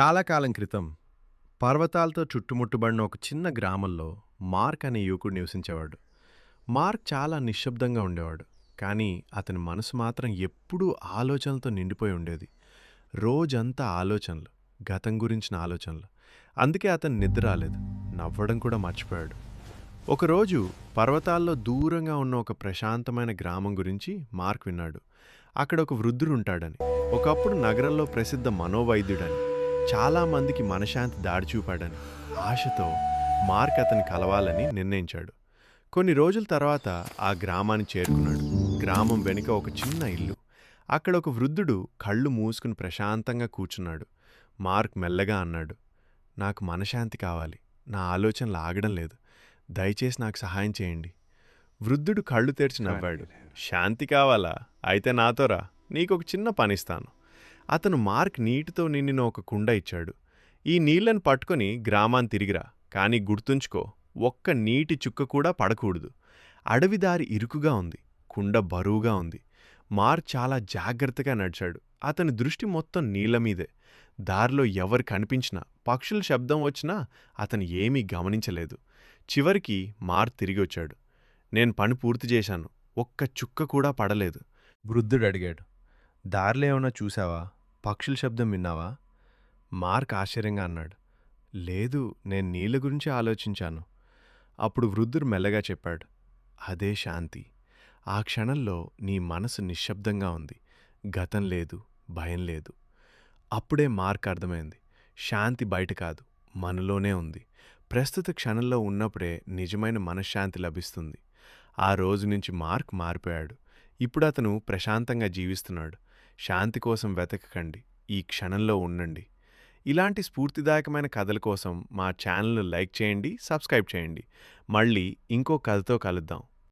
చాలా కాలం క్రితం పర్వతాలతో చుట్టుముట్టుబడిన ఒక చిన్న గ్రామంలో మార్క్ అనే యువకుడు నివసించేవాడు. మార్క్ చాలా నిశ్శబ్దంగా ఉండేవాడు కానీ అతని మనసు మాత్రం ఎప్పుడూ ఆలోచనలతో నిండిపోయి ఉండేది. రోజంతా ఆలోచనలు గతం గురించిన ఆలోచనలు. అందుకే అతను నిద్ర రాలేదు నవ్వడం కూడా మర్చిపోయాడు. ఒకరోజు పర్వతాల్లో దూరంగా ఉన్న ఒక ప్రశాంతమైన గ్రామం గురించి మార్క్ విన్నాడు. అక్కడ ఒక వృద్ధుడు ఉంటాడని. ఒకప్పుడు నగరంలో ప్రసిద్ధ మనోవైద్యుడని. చాలామందికి మనశాంతి దాడి చూపాడని ఆశతో మార్క్ అతని కలవాలని నిర్ణయించాడు. కొన్ని రోజుల తర్వాత ఆ గ్రామాన్ని చేరుకున్నాడు. గ్రామం వెనుక ఒక చిన్న ఇల్లు. అక్కడ ఒక వృద్ధుడు కళ్ళు మూసుకుని ప్రశాంతంగా కూర్చున్నాడు. మార్క్ మెల్లగా అన్నాడు నాకు మనశాంతి కావాలి. నా ఆలోచనలు ఆగడం లేదు. దయచేసి నాకు సహాయం చేయండి. వృద్ధుడు కళ్ళు తెరిచి నవ్వాడు శాంతి కావాలా? అయితే నాతోరా నీకొక చిన్న పనిస్తాను అతను మార్క్ నీటితో నిండిన ఒక కుండ ఇచ్చాడు. ఈ నీళ్ళను పట్టుకొని గ్రామాన్ని తిరిగిరా కానీ గుర్తుంచుకో ఒక్క నీటి చుక్క కూడా పడకూడదు. అడవి దారి ఇరుకుగా ఉంది కుండ బరువుగా ఉంది. మార్ చాలా జాగ్రత్తగా నడిచాడు. అతని దృష్టి మొత్తం నీళ్ళ మీదే. దారిలో ఎవరు కనిపించినా పక్షుల శబ్దం వచ్చినా అతను ఏమీ గమనించలేదు. చివరికి మార్ తిరిగి వచ్చాడు నేను పని పూర్తి చేశాను ఒక్క చుక్క కూడా పడలేదు. వృద్ధుడు అడిగాడు దారిలో ఏమైనా చూసావా? పక్షుల శబ్దం విన్నావా? మార్క్ ఆశ్చర్యంగా అన్నాడు. లేదు నేను నీళ్ళ గురించి ఆలోచించాను. అప్పుడు వృద్ధుడు మెల్లగా చెప్పాడు. అదే శాంతి. ఆ క్షణంలో నీ మనసు నిశ్శబ్దంగా ఉంది. గతం లేదు భయం లేదు. అప్పుడే మార్క్ అర్థమైంది. శాంతి బయట కాదు మనలోనే ఉంది. ప్రస్తుత క్షణంలో ఉన్నప్పుడే నిజమైన మనశ్శాంతి లభిస్తుంది. ఆ రోజు నుంచి మార్క్ మారిపోయాడు. ఇప్పుడు అతను ప్రశాంతంగా జీవిస్తున్నాడు. శాంతి కోసం వెతకకండి ఈ క్షణంలో ఉండండి. ఇలాంటి స్ఫూర్తిదాయకమైన కథల కోసం మా ఛానల్ను లైక్ చేయండి సబ్స్క్రైబ్ చేయండి. మళ్ళీ ఇంకో కథతో కలుద్దాం.